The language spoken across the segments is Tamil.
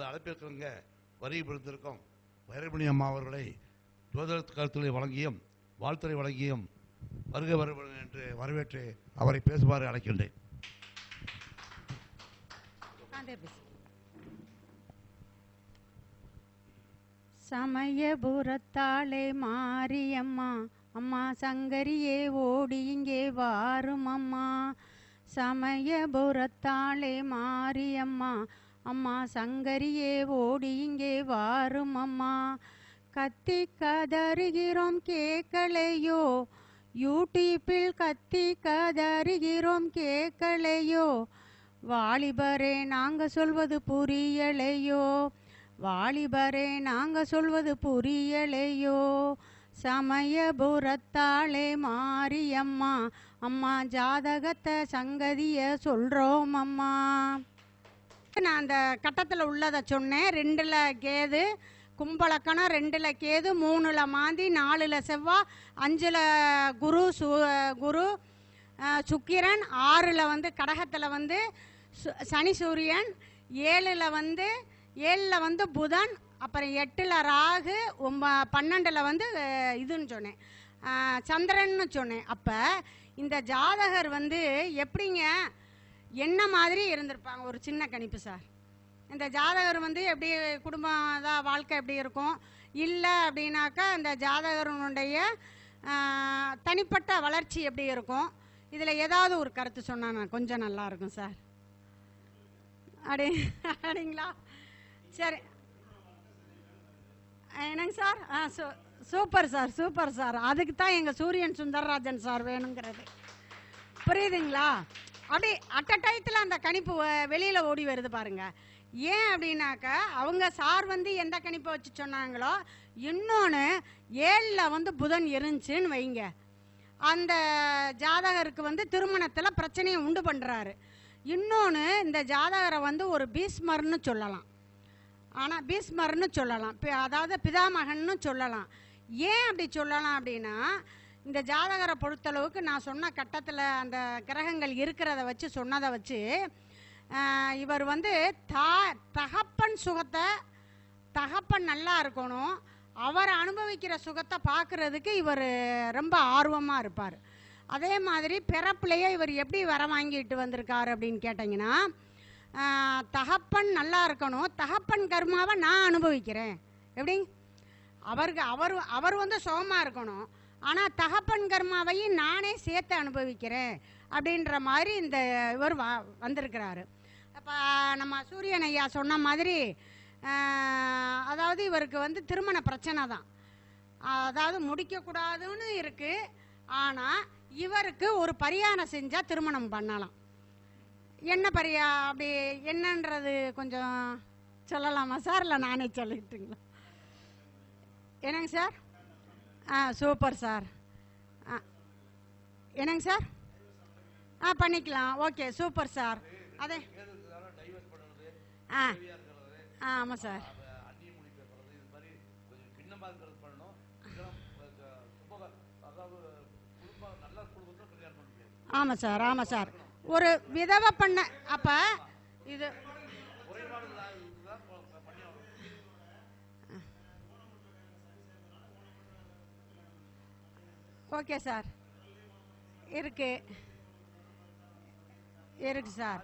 அழைப்பிருக்கிறவங்க அழைப்பிற்கிங்க வரி வைரமணி அம்மா அவர்களை ஜோதிட வழங்கியும் வாழ்த்துறை வழங்கியும் வருக வருவ என்று வரவேற்று அவரை பேசுமாறு அழைக்கின்றேன். சமயபுரத்தாளே மாரியம்மா அம்மா சங்கரியே ஓடி இங்கே வாரும் அம்மா சமயபுரத்தாளே மாரியம்மா அம்மா சங்கரியே ஓடி இங்கே வாரும் அம்மா. கத்தி கதறுகிறோம் கேட்கலையோ யூடியூப்பில் கத்தி கதறுகிறோம் கேட்கலையோ வாலிபரே நாங்க சொல்வது புரியலையோ? வாலிபரே நாங்க சொல்வது புரியலையோ? சமயபுரத்தாளே மாரியம்மா அம்மா ஜாதகத்தை சங்கதிய சொல்றோம் அம்மா. நான் அந்த கட்டத்தில் உள்ளதை சொன்னேன். ரெண்டில் கேது கும்பலக்கணம் ரெண்டில் கேது மூணில் மாந்தி நாலில் செவ்வாய் அஞ்சில் குரு சு குரு சுக்கிரன் ஆறில் வந்து கடகத்தில் வந்து சு- சனி சூரியன் ஏழில் வந்து ஏழில் வந்து புதன் அப்புறம் எட்டில் ராகு ஒம்ப பன்னெண்டில் வந்து இதுன்னு சொன்னேன். சந்திரன்னு சொன்னேன். அப்போ இந்த ஜாதகர் வந்து எப்படிங்க என்ன மாதிரி இருந்திருப்பாங்க? ஒரு சின்ன கணிப்பு சார். இந்த ஜாதகர் வந்து எப்படி குடும்பம் தான் வாழ்க்கை எப்படி இருக்கும்? இல்லை அப்படின்னாக்கா இந்த ஜாதகருனுடைய தனிப்பட்ட வளர்ச்சி எப்படி இருக்கும்? இதில் ஏதாவது ஒரு கருத்து சொன்னா கொஞ்சம் நல்லா இருக்கும் சார். அப்படி அப்படிங்களா சரி. என்னங்க சார்? ஆ சூ சூப்பர் சார் சூப்பர் சார். அதுக்கு தான் எங்கள் சூரியன் சுந்தரராஜன் சார் வேணுங்கிறது. புரியுதுங்களா? அப்படி அட்ட டயத்தில் அந்த கணிப்பு வ- ஓடி வருது பாருங்க. ஏன் அப்படின்னாக்கா அவங்க சார் வந்து எந்த கணிப்பை வச்சு சொன்னாங்களோ இன்னொன்று ஏழில் வந்து புதன் இருந்துச்சுன்னு வைங்க. அந்த ஜாதகருக்கு வந்து திருமணத்தில் பிரச்சனையை உண்டு பண்ணுறாரு இன்னொன்று இந்த ஜாதகரை வந்து ஒரு பீஸ்மர்னு சொல்லலாம். ஆனால் பீஸ்மர்னு சொல்லலாம். அதாவது பிதாமகன்னு சொல்லலாம். ஏன் அப்படி சொல்லலாம் அப்படின்னா இந்த ஜாதகரை பொறுத்தளவுக்கு நான் சொன்ன கட்டத்தில் அந்த கிரகங்கள் இருக்கிறத வச்சு சொன்னதை வச்சு இவர் வந்து தா தகப்பன் சுகத்தை தகப்பன் நல்லா இருக்கணும். அவர் அனுபவிக்கிற சுகத்தை பார்க்குறதுக்கு இவர் ரொம்ப ஆர்வமாக இருப்பார். அதே மாதிரி பிறப்புலையே இவர் எப்படி வர வாங்கிட்டு வந்திருக்காரு அப்படின்னு கேட்டிங்கன்னா தகப்பன் நல்லா இருக்கணும். தகப்பன் கர்மாவை நான் அனுபவிக்கிறேன். எப்படி? அவருக்கு அவர் அவர் வந்து சுகமாக இருக்கணும். ஆனால் தகப்பன் கர்மாவையும் நானே சேர்த்து அனுபவிக்கிறேன் அப்படின்ற மாதிரி இந்த இவர் வா வந்திருக்கிறாரு. அப்போ நம்ம சூரியன் ஐயா சொன்ன மாதிரி அதாவது இவருக்கு வந்து திருமண பிரச்சனை தான். அதாவது முடிக்கக்கூடாதுன்னு இருக்குது ஆனால் இவருக்கு ஒரு பரியாணம் செஞ்சால் திருமணம் பண்ணலாம். என்ன பரியா அப்படி என்னன்றது கொஞ்சம் சொல்லலாமா? சார் இல்லை நானே சொல்லிட்டுங்களா? என்னங்க சார்? ஆ சூப்பர் சார் ஆ. என்னங்க சார் ஆ பண்ணிக்கலாம். ஓகே சூப்பர் சார் அதே. ஆ. ஆ ஆமாம் சார் ஆமாம் சார் ஆமாம் சார் ஒரு விதவை பண்ண அப்போ இது ஓகே சார். இருக்கு. இருக்கு சார்.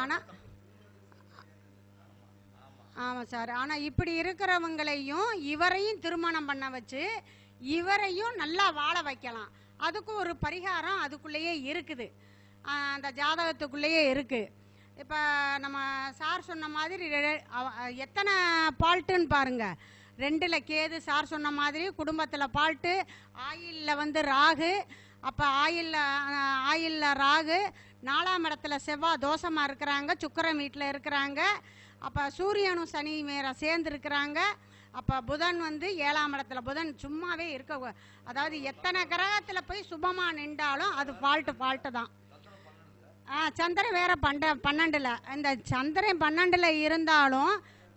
ஆனால் ஆமாம் சார். ஆனால் இப்படி இருக்கிறவங்களையும் இவரையும் திருமணம் பண்ண வச்சு இவரையும் நல்லா வாழ வைக்கலாம். அதுக்கும் ஒரு பரிகாரம் அதுக்குள்ளேயே இருக்குது. அந்த ஜாதகத்துக்குள்ளேயே இருக்குது இப்போ நம்ம சார் சொன்ன மாதிரி எத்தனை பால்ட்டுன்னு பாருங்கள் ரெண்டில் கேது சார் சொன்ன மாதிரி குடும்பத்தில் பால்ட்டு ஆயிலில் வந்து ராகு அப்போ ஆயிலில் ஆயிலில் ராகு நாலாம் இடத்துல செவ்வாய் தோஷமாக இருக்கிறாங்க சுக்கிரன் வீட்டில் இருக்கிறாங்க அப்போ சூரியனும் சனி மேர சேர்ந்து இருக்கிறாங்க அப்போ புதன் வந்து ஏழாம் இடத்துல புதன் சும்மாவே இருக்க அதாவது எத்தனை கிரகத்தில் போய் சுபமாக நின்றாலும் அது ஃபால்ட்டு ஃபால்ட்டு தான். ஆ சந்திரன் வேற பண்ட பன்னெண்டில் இந்த சந்திரன் பன்னெண்டில் இருந்தாலும்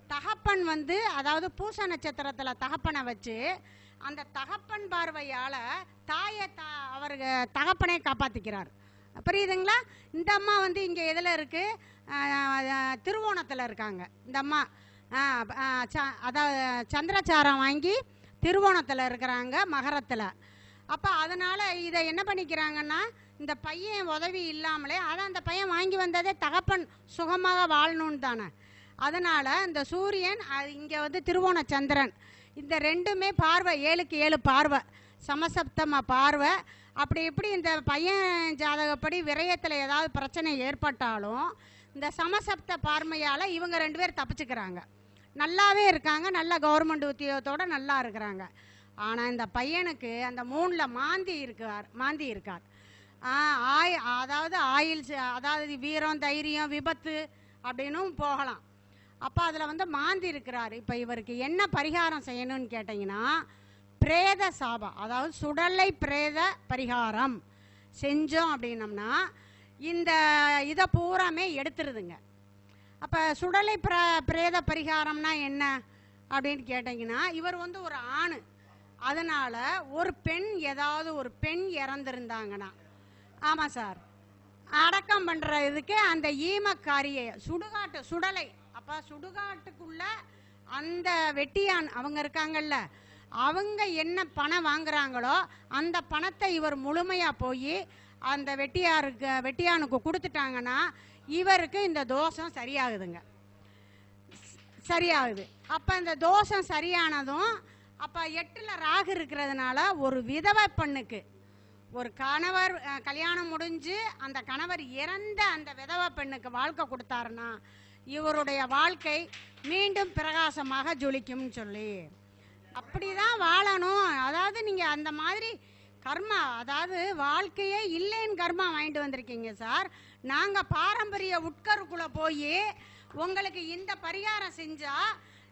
தகப்பன் வந்து அதாவது பூச நட்சத்திரத்தில் தகப்பனை வச்சு அந்த தகப்பன் பார்வையால் தாயை த அவர் தகப்பனை காப்பாற்றிக்கிறார் புரியுதுங்களா? இந்த அம்மா வந்து இங்கே எதில் இருக்குது திருவோணத்தில் இருக்காங்க. இந்த அம்மா ச- அதாவது சந்திரச்சாரம் வாங்கி திருவோணத்தில் இருக்கிறாங்க மகரத்தில். அப்போ அதனால் இதை என்ன பண்ணிக்கிறாங்கன்னா இந்த பையன் உதவி இல்லாமலே அதான் அந்த பையன் வாங்கி வந்ததே தகப்பன் சுகமாக வாழணும்னு தானே. அதனால் இந்த சூரியன் இங்கே வந்து திருவோண சந்திரன் இந்த ரெண்டுமே பார்வை ஏழுக்கு ஏழு பார்வை. சமசப்தம பார்வை. அப்படி இப்படி இந்த பையன் ஜாதகப்படி விரயத்தில் ஏதாவது பிரச்சனை ஏற்பட்டாலும் இந்த சமசப்த பார்மையால் இவங்க ரெண்டு பேர் தப்பிச்சுக்கிறாங்க. நல்லாவே இருக்காங்க நல்ல கவர்மெண்ட் உத்தியோகத்தோடு நல்லா இருக்கிறாங்க. ஆனால் இந்த பையனுக்கு அந்த மூணில் மாந்தி இருக்கார் மாந்தி இருக்கார். ஆய் அதாவது ஆயில் அதாவது வீரம் தைரியம் விபத்து அப்படின்னும் போகலாம். அப்போ அதில் வந்து மாந்தி இருக்கிறார். இப்போ இவருக்கு என்ன பரிகாரம் செய்யணும்னு கேட்டிங்கன்னா பிரேத சாபம் அதாவது சுடலை பிரேத பரிகாரம் செஞ்சோம் அப்படின்னம்னா இந்த இதை பூராமே எடுத்துருதுங்க. அப்போ சுடலை பிர பிரேத பரிகாரம்னா என்ன அப்படின்னு கேட்டிங்கன்னா இவர் வந்து ஒரு ஆண். அதனால் ஒரு பெண் ஏதாவது ஒரு பெண் இறந்துருந்தாங்கன்னா ஆமாம் சார் அடக்கம் பண்ணுற இதுக்கு அந்த ஈமக்காரியை சுடுகாட்டு சுடலை அப்போ சுடுகாட்டுக்குள்ள அந்த வெட்டியான் அவங்க இருக்காங்கல்ல அவங்க என்ன பணம் வாங்குறாங்களோ அந்த பணத்தை இவர் முழுமையாக போய் அந்த வெட்டியாருக்கு வெட்டியானுக்கு கொடுத்துட்டாங்கன்னா இவருக்கு இந்த தோஷம் சரியாகுதுங்க. சரியாகுது. அப்போ இந்த தோஷம் சரியானதும் அப்போ எட்டில் ராகு இருக்கிறதுனால ஒரு விதவை பெண்ணுக்கு ஒரு கணவர் கல்யாணம் முடிஞ்சு அந்த கணவர் இறந்த அந்த விதவை பெண்ணுக்கு வாழ்க்கை கொடுத்தாருன்னா இவருடைய வாழ்க்கை மீண்டும் பிரகாசமாக ஜொலிக்கும்னு சொல்லி. அப்படிதான் வாழணும். அதாவது நீங்கள் அந்த மாதிரி கர்மா அதாவது வாழ்க்கையே இல்லைன்னு கர்மா வாங்கிட்டு வந்திருக்கீங்க சார். நாங்கள் பாரம்பரிய உட்கருக்குள்ளே போய் உங்களுக்கு இந்த பரிகாரம் செஞ்சா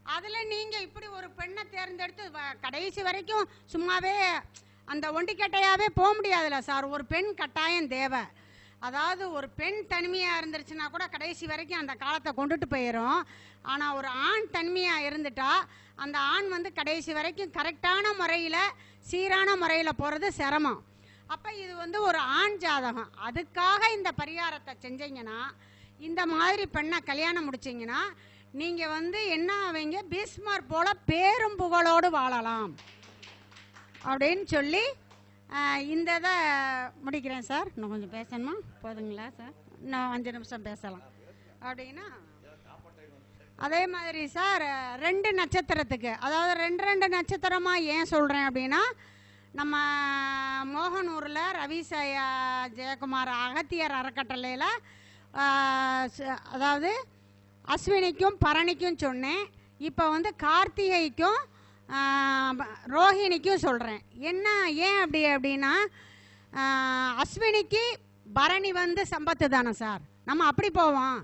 அதில் நீங்கள் இப்படி ஒரு பெண்ணை தேர்ந்தெடுத்து வ- கடைசி வரைக்கும் சும்மாவே அந்த ஒண்டிக்கட்டையாவே போக முடியாதுல்ல சார். ஒரு பெண் கட்டாயம் தேவை. அதாவது ஒரு பெண் தனிமையாக இருந்துருச்சுன்னா கூட கடைசி வரைக்கும் அந்த காலத்தை கொண்டுட்டு போயிடும் ஆனால் ஒரு ஆண் தனிமையாக இருந்துட்டா அந்த ஆண் வந்து கடைசி வரைக்கும் கரெக்டான முறையில் சீரான முறையில் போகிறது சிரமம். அப்போ இது வந்து ஒரு ஆண் ஜாதகம். அதுக்காக இந்த பரிகாரத்தை செஞ்சீங்கன்னா இந்த மாதிரி பெண்ணை கல்யாணம் முடிச்சீங்கன்னா நீங்கள் வந்து என்ன அவங்க பீஸ்மர் போல பேரும் புகழோடு வாழலாம். அப்படின்னு சொல்லி இந்த இதை முடிக்கிறேன் சார். இன்னும் கொஞ்சம் பேசணுமா? போதுங்களா சார்? இன்னும் அஞ்சு நிமிஷம் பேசலாம். அப்படின்னா அதே மாதிரி சார் ரெண்டு நட்சத்திரத்துக்கு அதாவது ரெண்டு ரெண்டு நட்சத்திரமாக ஏன் சொல்கிறேன் அப்படின்னா நம்ம மோகனூரில் ரவி ஜெயக்குமார் அகத்தியர் அறக்கட்டளையில் அதாவது அஸ்வினிக்கும் பரணிக்கும் சொன்னேன். இப்போ வந்து கார்த்திகைக்கும் ரோஹிணிக்கும் சொல்கிறேன் என்ன ஏன் அப்படி அப்படின்னா அஸ்வினிக்கு பரணி வந்து சம்பத்து தானே சார். நம்ம அப்படி போவோம்.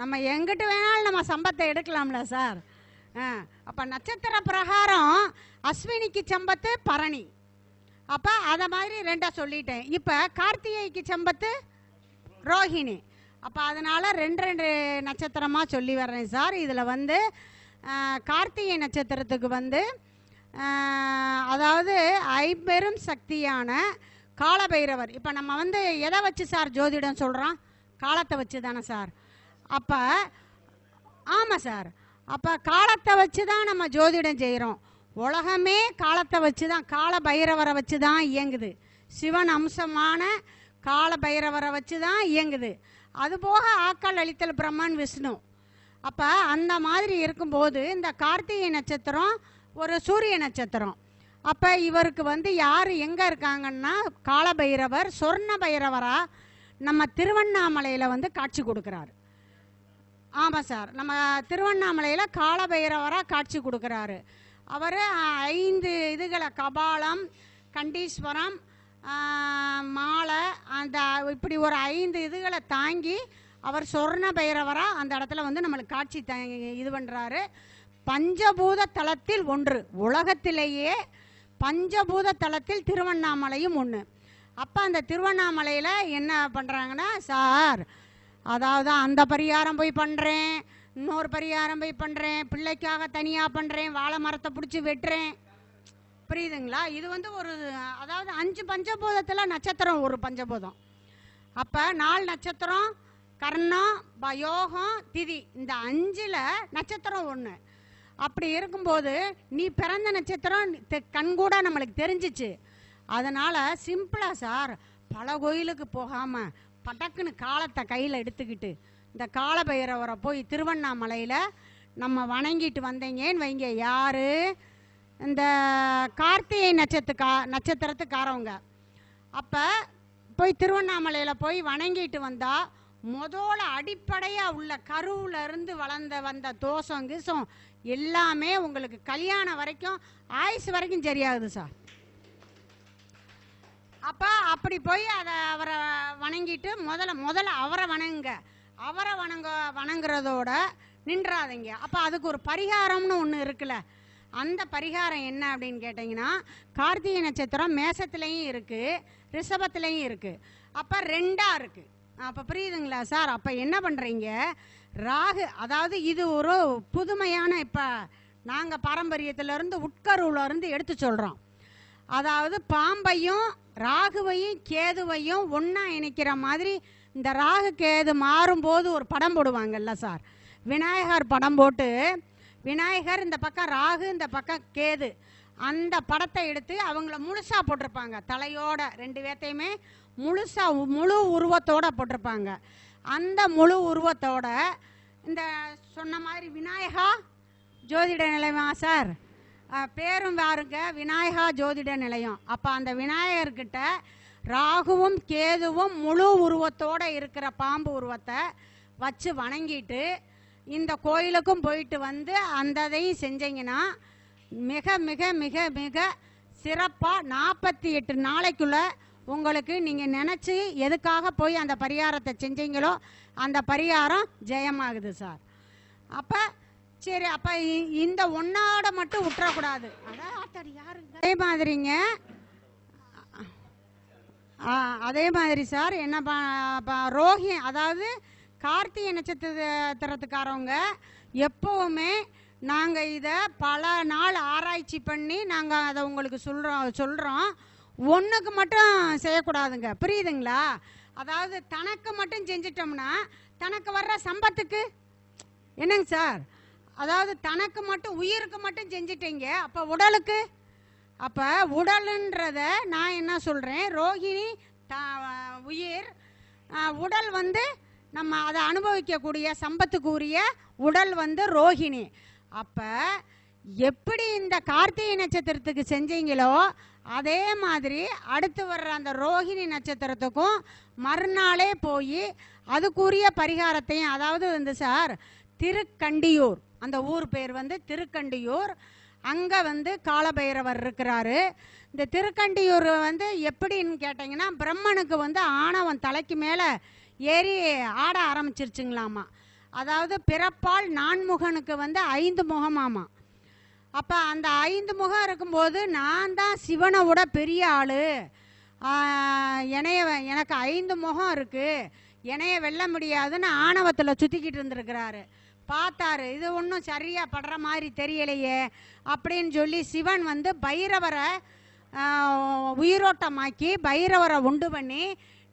நம்ம எங்கிட்ட வேணாலும் நம்ம சம்பத்தை எடுக்கலாம்ல சார். அப்போ நட்சத்திர பிரகாரம் அஸ்வினிக்கு சம்பத்து பரணி. அப்போ அதை மாதிரி ரெண்டாக சொல்லிட்டேன். இப்போ கார்த்திகைக்கு சம்பத்து ரோஹிணி. அப்போ அதனால் ரெண்டு ரெண்டு நட்சத்திரமாக சொல்லி வர்றேன் சார். இதில் வந்து கார்த்திகை நட்சத்திரத்துக்கு வந்து அதாவது ஐம்பெரும் சக்தியான காலபைரவர். இப்போ நம்ம வந்து எதை வச்சு சார் ஜோதிடம் சொல்கிறோம் காலத்தை வச்சு தானே சார். அப்போ ஆமாம் சார். அப்போ காலத்தை வச்சு தான் நம்ம ஜோதிடம் செய்கிறோம் உலகமே காலத்தை வச்சு தான் கால பைரவரை வச்சு தான் இயங்குது. சிவன் அம்சமான கால பைரவரை வச்சு தான் இயங்குது. அதுபோக ஆக்கால் அளித்தல் பிரம்மன் விஷ்ணு. அப்போ அந்த மாதிரி இருக்கும்போது இந்த கார்த்திகை நட்சத்திரம் ஒரு சூரிய நட்சத்திரம். அப்போ இவருக்கு வந்து யார் எங்கே இருக்காங்கன்னா காலபைரவர் சொர்ண பைரவராக நம்ம திருவண்ணாமலையில் வந்து காட்சி கொடுக்குறாரு. ஆமாம் சார் நம்ம திருவண்ணாமலையில் காலபைரவராக காட்சி கொடுக்குறாரு. அவர் ஐந்து இதுகளை கபாலம் கண்டீஸ்வரம் மாலை அந்த இப்படி ஒரு ஐந்து இதுகளை தாங்கி அவர் சொர்ண பைரவராக அந்த இடத்துல வந்து நம்மளுக்கு காட்சி த இது பண்ணுறாரு பஞ்சபூத தலத்தில் ஒன்று உலகத்திலேயே பஞ்சபூத தலத்தில் திருவண்ணாமலையும் ஒன்று அப்போ அந்த திருவண்ணாமலையில் என்ன பண்ணுறாங்கன்னா சார் அதாவது அந்த பரிகாரம் போய் பண்ணுறேன் இன்னொரு பரிகாரம் போய் பண்ணுறேன் பிள்ளைக்காக தனியாக பண்ணுறேன் வாழை மரத்தை பிடிச்சி வெட்டுறேன். புரியுதுங்களா? இது வந்து ஒரு அதாவது அஞ்சு பஞ்சபூதத்தில் நட்சத்திரம் ஒரு பஞ்சபூதம். அப்போ நாலு நட்சத்திரம் கர்ணம் ப- யோகம் திதி. இந்த அஞ்சில் நட்சத்திரம் ஒன்று அப்படி இருக்கும்போது நீ பிறந்த நட்சத்திரம் தெ- கண்கூட நம்மளுக்கு தெரிஞ்சிச்சு. அதனால் சிம்பிளாக சார் பல கோயிலுக்கு போகாமல் படக்குன்னு காலத்தை கையில் எடுத்துக்கிட்டு இந்த காலபைரவரை போய் திருவண்ணாமலையில் நம்ம வணங்கிட்டு வந்தீங்கன்னு வைங்க. யார்? இந்த கார்த்திகை நட்சத்திரக்கா நட்சத்திரத்துக்காரவங்க. அப்போ போய் திருவண்ணாமலையில் போய் வணங்கிட்டு வந்தால் முதல்ல அடிப்படையாக உள்ள கருவுல இருந்து வளர்ந்த வந்த தோசம் கிசம் எல்லாமே உங்களுக்கு கல்யாணம் வரைக்கும் ஆயுசு வரைக்கும் சரியாகுது சார். அப்போ அப்படி போய் அதை அவரை வணங்கிட்டு முதல்ல முதல்ல அவரை வணங்குங்க அவரை வணங்க வணங்குறதோட நின்றாதீங்க. அப்போ அதுக்கு ஒரு பரிகாரம்னு ஒன்று இருக்குல்ல. அந்த பரிகாரம் என்ன அப்படின்னு கேட்டிங்கன்னா கார்த்திகை நட்சத்திரம் மேசத்துலேயும் இருக்குது ரிஷபத்துலேயும் இருக்குது அப்போ ரெண்டாக இருக்குது அப்போ புரியுதுங்களா சார்? அப்போ என்ன பண்ணுறீங்க ராகு அதாவது இது ஒரு புதுமையான இப்போ நாங்கள் பாரம்பரியத்திலேருந்து உட்கருவிலேருந்து எடுத்து சொல்கிறோம் அதாவது பாம்பையும் ராகுவையும் கேதுவையும் ஒன்றா இணைக்கிற மாதிரி இந்த ராகு கேது மாறும்போது ஒரு படம் போடுவாங்கல்ல சார்? விநாயகர் படம் போட்டு விநாயகர் இந்த பக்கம் ராகு இந்த பக்கம் கேது. அந்த படத்தை எடுத்து அவங்கள முழுசாக போட்டிருப்பாங்க. தலையோட ரெண்டு பேர்த்தையுமே முழுசாக முழு உருவத்தோடு போட்டிருப்பாங்க. அந்த முழு உருவத்தோட இந்த சொன்ன மாதிரி விநாயகா ஜோதிட நிலையமா சார்? பேரும் பாருங்க. விநாயகா ஜோதிட நிலையம். அப்போ அந்த விநாயகர்கிட்ட ராகுவும் கேதுவும் முழு உருவத்தோட இருக்கிற பாம்பு உருவத்தை வச்சு வணங்கிட்டு இந்த கோயிலுக்கும் போயிட்டு வந்து அந்ததையும் செஞ்சீங்கன்னா மிக மிக மிக மிக சிறப்பாக நாற்பத்தி எட்டு நாளைக்குள்ளே உங்களுக்கு நீங்கள் நினச்சி எதுக்காக போய் அந்த பரிகாரத்தை செஞ்சீங்களோ அந்த பரிகாரம் ஜெயமாகுது சார். அப்போ சரி அப்போ இந்த ஒன்னோட மட்டும் விட்டுறக்கூடாது அதான் யாரு அதே மாதிரிங்க அதே மாதிரி சார் என்ன ப- ப- ரோஹி அதாவது கார்த்திகை நட்சத்திரத்துக்காரவங்க எப்போவுமே நாங்கள் இதை பல நாள் ஆராய்ச்சி பண்ணி நாங்கள் அதை உங்களுக்கு சொல்கிறோம் சொல்கிறோம் ஒன்றுக்கு மட்டும் செய்யக்கூடாதுங்க. புரியுதுங்களா? அதாவது தனக்கு மட்டும் செஞ்சிட்டோம்னா தனக்கு வர்ற சம்பத்துக்கு என்னங்க சார்? அதாவது தனக்கு மட்டும் உயிருக்கு மட்டும் செஞ்சிட்டீங்க அப்போ உடலுக்கு? அப்போ உடலுன்றத நான் என்ன சொல்கிறேன் ரோகிணி த உயிர் உடல் வந்து நம்ம அதை அனுபவிக்கக்கூடிய சம்பத்துக்குரிய உடல் வந்து ரோகிணி. அப்போ எப்படி இந்த கார்த்திகை நட்சத்திரத்துக்கு செஞ்சீங்களோ அதே மாதிரி அடுத்து வர்ற அந்த ரோகிணி நட்சத்திரத்துக்கும் மறுநாளே போய் அதுக்குரிய பரிகாரத்தையும் அதாவது வந்து சார் திருக்கண்டியூர் அந்த ஊர் பேர் வந்து திருக்கண்டியூர். அங்கே வந்து காலபைரவர் இருக்கிறாரு. இந்த திருக்கண்டியூர் வந்து எப்படின்னு கேட்டிங்கன்னா பிரம்மனுக்கு வந்து ஆணவன் தலைக்கு மேலே ஏறி ஆட ஆரம்பிச்சிருச்சுங்களாமா. அதாவது பிறப்பால் நான்முகனுக்கு வந்து ஐந்து முகமாமா. அப்போ அந்த ஐந்து முகம் இருக்கும்போது நான் தான் சிவனை விட பெரிய ஆள். என்னைய எனக்கு ஐந்து முகம் இருக்குது என்னைய வெல்ல முடியாதுன்னு ஆணவத்தில் சுற்றிக்கிட்டு இருந்திருக்கிறாரு. பார்த்தாரு இது ஒன்றும் சரியாக படுற மாதிரி தெரியலையே அப்படின்னு சொல்லி சிவன் வந்து பைரவரை உயிரோட்டமாக்கி பைரவரை உண்டு பண்ணி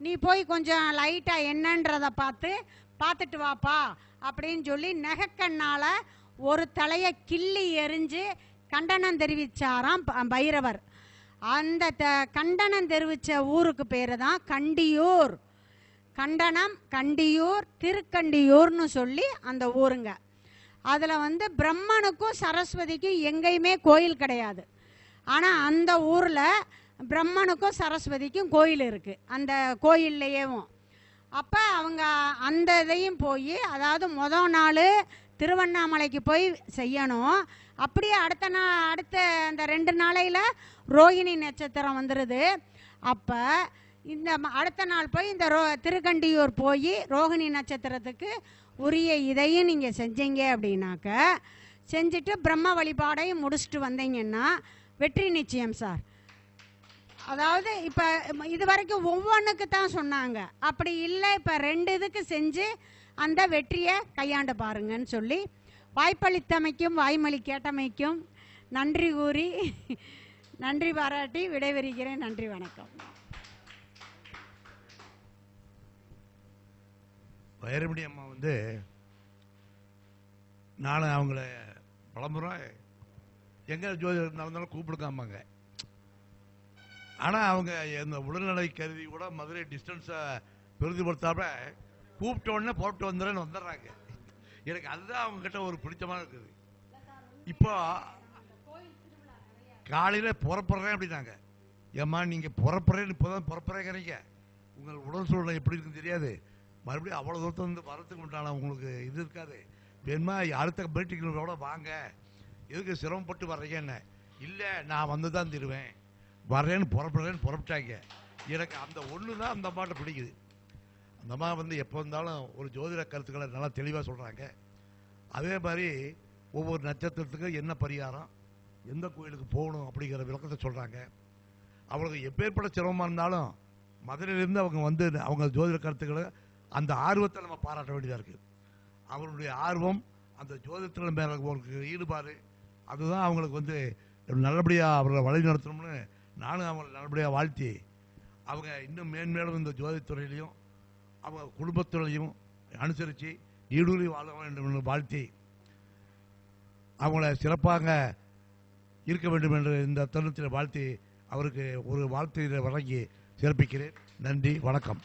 நீ போய் கொஞ்சம் லைட்டாக என்னன்றதை பார்த்து பார்த்துட்டு வாப்பா அப்படின்னு சொல்லி நெகக்கண்ணால் ஒரு தலையை கிள்ளி எரிஞ்சு கண்டனம் தெரிவிச்சாராம் பைரவர். அந்த த கண்டனம் தெரிவித்த ஊருக்கு பேர் தான் கண்டியூர். கண்டனம் கண்டியூர் திருக்கண்டியூர்னு சொல்லி அந்த ஊருங்க. அதில் வந்து பிரம்மனுக்கும் சரஸ்வதிக்கும் எங்கேயுமே கோயில் கிடையாது. ஆனால் அந்த ஊரில் பிரம்மனுக்கும் சரஸ்வதிக்கும் கோயில் இருக்குது அந்த கோயில்லையேவும். அப்போ அவங்க அந்த இதையும் போய் அதாவது மொதல் நாள் திருவண்ணாமலைக்கு போய் செய்யணும். அப்படியே அடுத்த நாள் அடுத்த அந்த ரெண்டு நாளையில் ரோகிணி நட்சத்திரம் வந்துடுது அப்போ இந்த ம- அடுத்த நாள் போய் இந்த ரோ திருக்கண்டியூர் போய் ரோகிணி நட்சத்திரத்துக்கு உரிய இதையும் நீங்கள் செஞ்சீங்க அப்படின்னாக்க செஞ்சுட்டு பிரம்ம வழிபாடையும் முடிச்சுட்டு வந்தீங்கன்னா வெற்றி நிச்சயம் சார். அதாவது இப்போ இது வரைக்கும் ஒவ்வொன்றுக்கு தான் சொன்னாங்க. அப்படி இல்லை இப்போ ரெண்டு இதுக்கு செஞ்சு அந்த வெற்றியை கையாண்டு பாருங்கன்னு சொல்லி வாய்ப்பளித்தமைக்கும் வாய்மொழி கேட்டமைக்கும் நன்றி கூறி நன்றி பாராட்டி விடைபெறுகிறேன். நன்றி வணக்கம். வைரமணி அம்மா வந்து நானும் அவங்கள பலமுறை எங்கே ஜோதிடர் நடந்தாலும் கூப்பிடுக்காமாங்க. ஆனால் அவங்க இந்த உடல்நிலை கருதி கூட மதுரை டிஸ்டன்ஸை பெருதிப்படுத்தாம கூப்பிட்ட உடனே போட்டு வந்துடுறேன்னு வந்துடுறாங்க. எனக்கு அதுதான் அவங்க கிட்ட ஒரு பிடிச்சமான இருக்குது. இப்போ காலையில் புறப்படுறேன் அப்படின்னாங்க. ஏம்மா நீங்கள் புறப்படுறேன்னு இப்போ தான் புறப்படுறேங்கிறீங்க. உங்கள் உடல் சூழ்நிலை எப்படி இருக்குன்னு தெரியாது. மறுபடியும் அவ்வளோ தூரத்தில் வந்து வரத்துக்கு உண்டான உங்களுக்கு இது இருக்காது. வேணுமா அடுத்த மீட்டிங்களோட வாங்க. எதுக்கு சிரமப்பட்டு வர்றீங்கன்னு இல்லை நான் வந்து தான் தருவேன். வர்றேன்னு புறப்படுறேன்னு புறப்பட்டாங்க. எனக்கு அந்த ஒன்று தான் அந்த பாட்டை பிடிக்குது. அந்த அம்மா வந்து எப்போ இருந்தாலும் ஒரு ஜோதிட கருத்துக்களை நல்லா தெளிவாக சொல்கிறாங்க அதே மாதிரி ஒவ்வொரு நட்சத்திரத்துக்கும் என்ன பரிகாரம் எந்த கோயிலுக்கு போகணும் அப்படிங்கிற விளக்கத்தை சொல்கிறாங்க அவங்களுக்கு எப்பேற்பட்ட சிரமமாக இருந்தாலும் மதுரையிலேருந்து அவங்க வந்து அவங்க ஜோதிட கருத்துக்களை அந்த ஆர்வத்தை நம்ம பாராட்ட வேண்டியதாக இருக்குது அவருடைய ஆர்வம் அந்த ஜோதிடத்தில் மேலே அவங்களுக்கு ஈடுபாடு அதுதான் அவங்களுக்கு வந்து நல்லபடியாக அவர்களை வழி நடத்தணும்னு நானும் அவங்களை நல்லபடியாக வாழ்த்தி அவங்க இன்னும் மேன்மேலும் இந்த ஜோதித்துறையிலையும் அவங்க குடும்பத்துறையும் அனுசரித்து நீடூழி வாழ வேண்டும் என்று வாழ்த்தி அவங்கள சிறப்பாக இருக்க வேண்டும் என்று இந்த தருணத்தில் வாழ்த்தி அவருக்கு ஒரு வாழ்த்தை வழங்கி சிறப்பிக்கிறேன். நன்றி வணக்கம்.